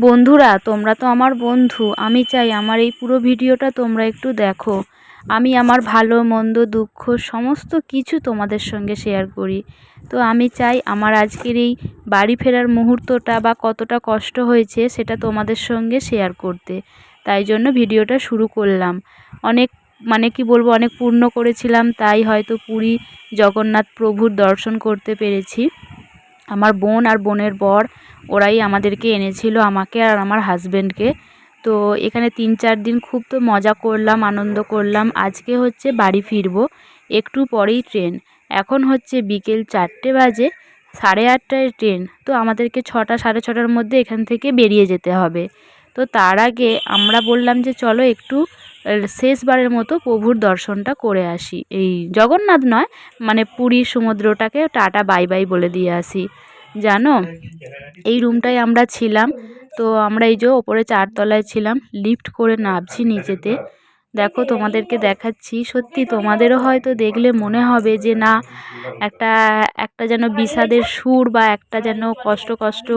বন্ধুরা, তোমরা তো আমার বন্ধু। আমি চাই আমার এই পুরো ভিডিওটা তোমরা একটু দেখো। আমি আমার ভালো, মন্দ, দুঃখ, সমস্ত কিছু তোমাদের সঙ্গে শেয়ার করি। তো আমি চাই আমার আজকের এই বাড়ি ফেরার মুহূর্তটা বা কতটা কষ্ট হয়েছে সেটা তোমাদের সঙ্গে শেয়ার করতে। তাই জন্য ভিডিওটা শুরু করলাম। অনেক মানে কি বলব, অনেক পূর্ণ করেছিলাম, তাই হয়তো পুরী জগন্নাথ প্রভুর দর্শন করতে পেরেছি। আমার বোন আর বোনের বর, ওরাই আমাদেরকে এনেছিল আমাকে আর আমার হাজব্যান্ডকে তো এখানে তিন চার দিন খুব তো মজা করলাম, আনন্দ করলাম। আজকে হচ্ছে বাড়ি ফিরবো, একটু পরেই ট্রেন। এখন হচ্ছে বিকেল চারটে বাজে, সাড়ে আটটায় ট্রেন। তো আমাদেরকে ছটা, সাড়ে ছটার মধ্যে এখান থেকে বেরিয়ে যেতে হবে। তো তার আগে আমরা বললাম যে চলো একটু শেষবারের মতো প্রভুর দর্শনটা করে আসি। এই জগন্নাথ নয় মানে পুরী সমুদ্রটাকে টাটা, বাই বাই বলে দিয়ে আসি। জানো? এই রুমটায় আমরা ছিলাম, তো আমরা এই যে ওপরে চারতলায় ছিলাম, লিফট করে নামছি নিচেতে। দেখো, তোমাদেরকে দেখাচ্ছি, সত্যি তোমাদেরও হয়তো দেখলে মনে হবে যে না, একটা একটা যেন বিষাদের সুর বা একটা যেন কষ্ট কষ্ট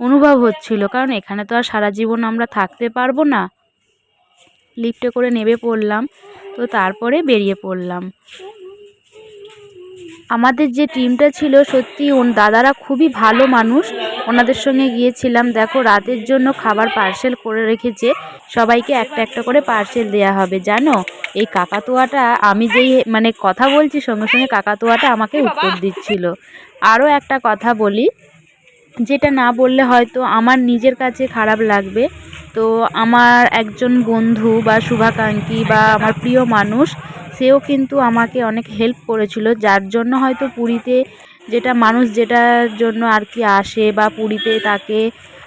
অনুভব হচ্ছিল। কারণ এখানে তো আর সারা জীবন আমরা থাকতে পারব না। লিফটে করে নেমে পড়লাম তো তারপরে বেরিয়ে পড়লাম। আমাদের যে টিমটা ছিল সত্যি ওন দাদারা খুবই ভালো মানুষ। ওনাদের সঙ্গে গিয়েছিলাম দেখো রাতের জন্য খাবার পার্সেল করে রেখেছে। সবাইকে একটা একটা করে পার্সেল দেয়া হবে জানো? এই কাকাতুয়াটা আমি যেই মানে কথা বলছি সঙ্গে সঙ্গে কাকাতুয়াটা আমাকে উত্তর দিচ্ছিল। আরও একটা কথা বলি যেটা না বললে হয়তো আমার নিজের কাছে খারাপ লাগবে। তো আমার একজন বন্ধু বা শুভাকাঙ্ক্ষী বা আমার প্রিয় মানুষ, সেও কিন্তু আমাকে অনেক হেল্প করেছিল। যার জন্য হয়তো পুরীতে যেটা মানুষ যেটার জন্য আর কি আসে বা পুরীতে তাকে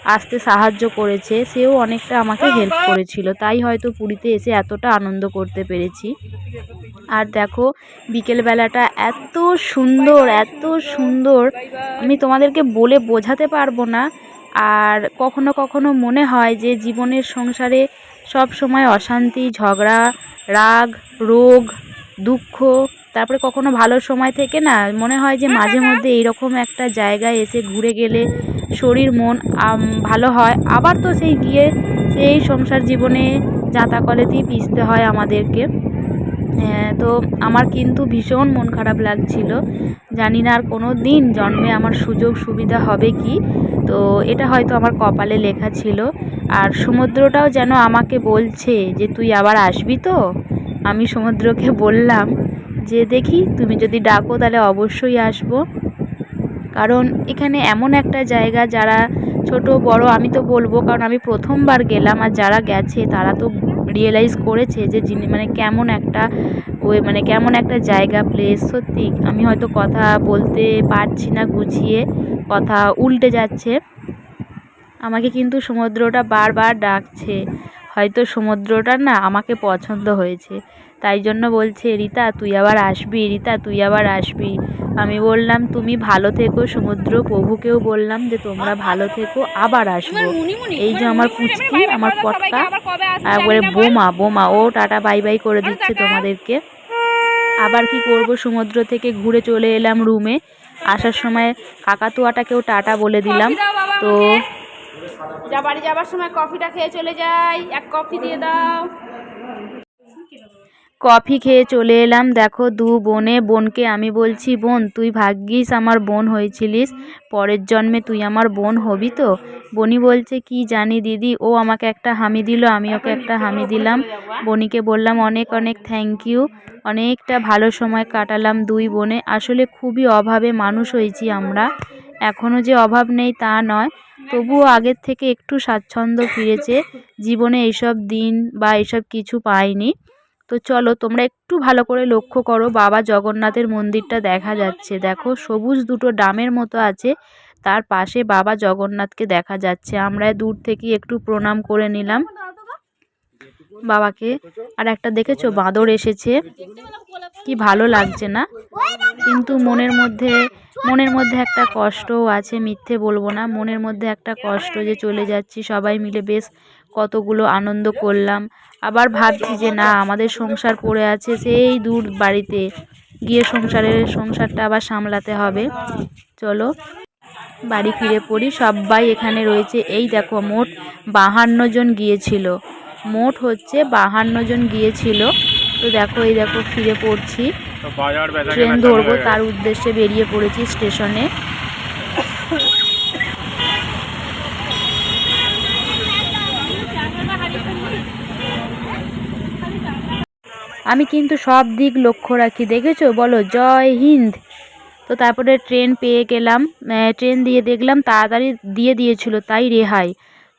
আসতে সাহায্য করেছে সেও অনেকটা আমাকে হেল্প করেছিল। তাই হয়তো পুরীতে এসে এতটা আনন্দ করতে পেরেছি। আর দেখো বিকেলবেলাটা এত সুন্দর এত সুন্দর। আমি তোমাদেরকে বলে বোঝাতে পারব না। আর কখনো কখনো মনে হয় যে জীবনের সংসারে সব সময় অশান্তি ঝগড়া রাগ রোগ দুঃখ তারপরে কখনো ভালো সময় থেকে না মনে হয় যে মাঝে মধ্যে এইরকম একটা জায়গায় এসে ঘুরে গেলে শরীর, মন ভালো হয়। আবার তো সেই গিয়ে সেই সংসার জীবনে যাতা কলেতেই পিসতে হয় আমাদেরকে। তো আমার কিন্তু ভীষণ মন খারাপ লাগছিল। জানি না আর কোনো দিন জন্মে আমার সুযোগ সুবিধা হবে কি। তো এটা হয়তো আমার কপালে লেখা ছিল। আর সমুদ্রটাও যেন আমাকে বলছে যে, তুই আবার আসবি তো? আমি সমুদ্রকে বললাম যে, দেখি, তুমি যদি ডাকো তাহলে অবশ্যই আসব। কারণ এখানে এমন একটা জায়গা যারা ছোট, বড়, আমি তো বলব, কারণ আমি প্রথমবার গেলাম আর যারা গেছে তারা তো রিয়েলাইজ করেছে যে যিনি মানে কেমন একটা ওই মানে কেমন একটা জায়গা প্লেস সত্যি, আমি হয়তো কথা বলতে পারছি না, গুছিয়ে কথা উল্টে যাচ্ছে। আমাকে কিন্তু সমুদ্রটা বারবার ডাকছে। হয়তো সমুদ্রটা না আমাকে পছন্দ হয়েছে। তাই জন্য বলছে, রিতা, তুই আবার আসবি, রিতা, তুই আবার আসবি। আমি বললাম তুমি ভালো থেকো সমুদ্র প্রভুকেও বললাম যে তোমরা ভালো থেকো আবার আসব। এই যে আমার পুচকি আমার পটকা একবারে বোমা বোমা ও টাটা বাই বাই করে দিচ্ছে তোমাদেরকে। আবার কি করব সমুদ্র থেকে ঘুরে চলে এলাম রুমে। আসার সময় কাকাতুয়াটাকেও টাটা বলে দিলাম। তো যা বাড়ি যাবার সময় কফিটা খেয়ে চলে যাই। এক কফি দিয়ে দাও। কফি খেয়ে চলে এলাম। দেখো, দু বোনে বোনকে আমি বলছি, বোন, তুই ভাগ্যিস আমার বোন হয়েছিলিস। পরের জন্মে তুই আমার বোন হবি তো? বনি বলছে, কি জানি দিদি, ও আমাকে একটা হামি দিল, আমি ওকে একটা হামি দিলাম। বনিকে বললাম, অনেক অনেক থ্যাংক ইউ অনেকটা ভালো সময় কাটালাম দুই বোনে। আসলে খুবই অভাবে মানুষ হয়েছি আমরা। এখনও যে অভাব নেই তা নয়। তবুও আগের থেকে একটু স্বাচ্ছন্দ্য ফিরেছে। জীবনে এইসব দিন বা এইসব কিছু পাইনি। তো চলো তোমরা একটু ভালো করে লক্ষ্য করো, বাবা জগন্নাথের মন্দিরটা দেখা যাচ্ছে। দেখো সবুজ দুটো ডামের মতো আছে, তার পাশে বাবা জগন্নাথকে দেখা যাচ্ছে। আমরা দূর থেকে একটু প্রণাম করে নিলাম বাবাকে। আর একটা দেখেছ, বাঁদর এসেছে। কি ভালো লাগছে না? কিন্তু মনের মধ্যে মনের মধ্যে একটা কষ্টও আছে, মিথ্যে বলব না। মনের মধ্যে একটা কষ্ট যে চলে যাচ্ছি সবাই মিলে। বেশ কতগুলো আনন্দ করলাম। আবার ভাবছি যে না আমাদের সংসার পড়ে আছে সেই দূর বাড়িতে। গিয়ে সংসারের সংসারটা আবার সামলাতে হবে। চলো বাড়ি ফিরে পড়ি। সবাই এখানে রয়েছে। এই দেখো মোট বাহান্ন জন গিয়েছিল। মোট হচ্ছে বাহান্ন জন গিয়েছিল। তো দেখো এই দেখো ফিরে পড়ছি। ট্রেন ধরবো তার উদ্দেশ্যে বেরিয়ে পড়েছি স্টেশনে। আমি কিন্তু সব দিক লক্ষ্য রাখি। দেখেছ? বলো, জয় হিন্দ। তো তারপরে ট্রেন পেয়ে গেলাম। ট্রেন দিয়ে দেখলাম তাড়াতাড়ি দিয়ে দিয়েছিল, তাই রেহাই।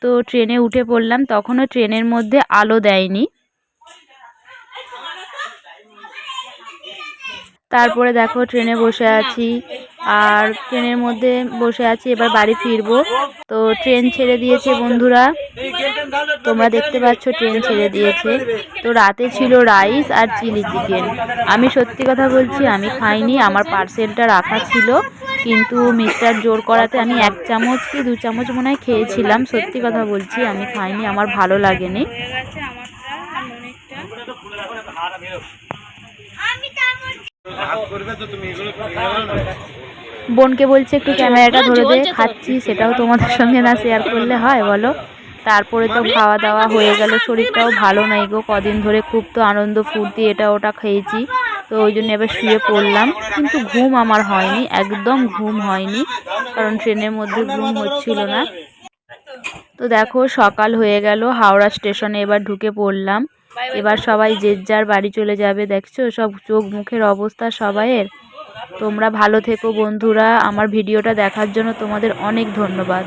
তো ট্রেনে উঠে পড়লাম, তখনও ট্রেনের মধ্যে আলো দেয়নি। তারপরে দেখো ট্রেনে বসে আছি। আর ট্রেনের মধ্যে বসে আছি, এবার বাড়ি ফিরবো। তো ট্রেন ছেড়ে দিয়েছে বন্ধুরা। তোমরা দেখতে পাচ্ছ ট্রেন ছেড়ে দিয়েছে। তো রাতে ছিল রাইস আর চিলি চিকেন। আমি সত্যি কথা বলছি, আমি খাইনি, আমার পার্সেলটা রাখা ছিল। কিন্তু মিস্টার জোর করাতে আমি এক চামচ কি দু চামচ মনে হয় খেয়েছিলাম। সত্যি কথা বলছি, আমি খাইনি, আমার ভালো লাগেনি হয়ে গেছে আমারটা আর মনেরটা বোনকে বলছে একটু ক্যামেরাটা ধরে দে খাচ্ছি সেটাও তোমাদের সঙ্গে না শেয়ার করলে হয় বলো। তারপরে তো খাওয়া দাওয়া হয়ে গেল শরীরটাও ভালো নাই গো কদিন ধরে খুব তো আনন্দ ফুর্তি এটা ওটা খেয়েছি। তো ওই জন্য এবার শুয়ে পড়লাম কিন্তু ঘুম আমার হয়নি একদম ঘুম হয়নি কারণ ট্রেনের মধ্যে ঘুম হচ্ছিল না। তো দেখো সকাল হয়ে গেল হাওড়া স্টেশনে এবার ঢুকে পড়লাম। এবার সবাই যে যার বাড়ি চলে যাবে দেখছ? সব চোখ মুখের অবস্থা সবাইয়ের। তোমরা ভালো থেকো বন্ধুরা। আমার ভিডিওটা দেখার জন্য তোমাদের অনেক ধন্যবাদ।